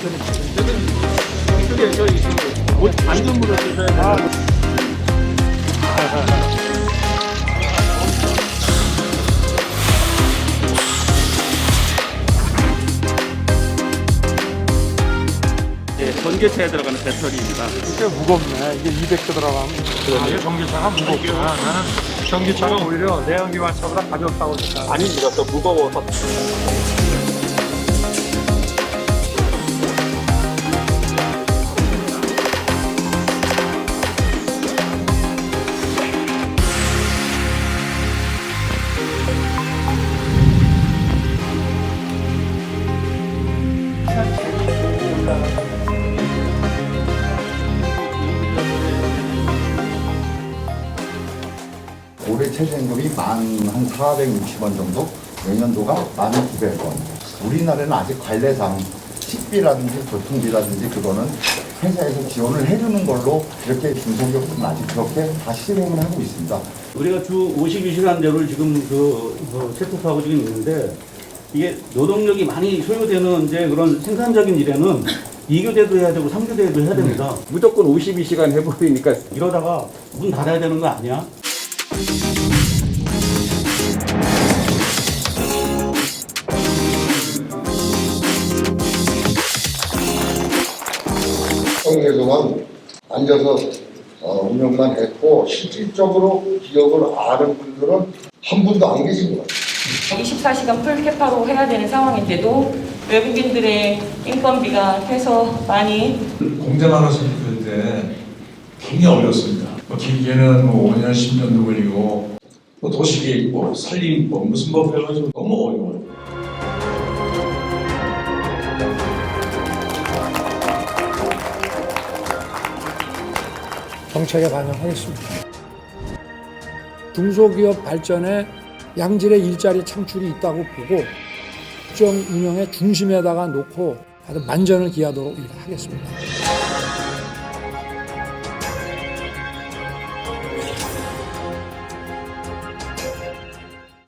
이쪽에 저기 그 안전으로 쓰셔야 돼요. 예, 전기차에 들어가는 배터리입니다. 꽤 무겁네. 이게 200개 들어가면. 이게 전기차가 무겁구나. 나는 전기차가 오히려 내연기관차보다 가볍다고 생각. 아닙니다. 더 무거워서. 올해 최저임금이 만한 460원 정도, 내년도가 만 900원. 우리나라는 아직 관례상 식비라든지 교통비라든지 그거는 회사에서 지원을 해주는 걸로 이렇게 중소기업은 아직 그렇게 다 실행을 하고 있습니다. 우리가 주 52시간제를 지금 그, 그 채택하고 지금 있는데 이게 노동력이 많이 소요되는 이제 그런 생산적인 일에는 2교대도 해야 되고 3교대도 해야 됩니다. 무조건 52시간 해버리니까 이러다가 문 닫아야 되는 거 아니야? 성에서만 앉아서 어, 운영만 했고 실질적으로 기업을 아는 분들은 한 분도 안 계신 것 같아요. 24시간 풀캐파로 해야 되는 상황인데도 외국인들의 인건비가 해서 많이 공장 하나 설립할 때 굉장히 어렵습니다. 뭐 길게는 뭐 5년, 10년도 걸리고 뭐 도시계획, 뭐 산림법, 무슨 법 해가지고 너무 어려워요. 정책에 반영하겠습니다. 중소기업 발전에 양질의 일자리 창출이 있다고 보고 국정 운영의 중심에다가 놓고 아주 만전을 기하도록 일하겠습니다.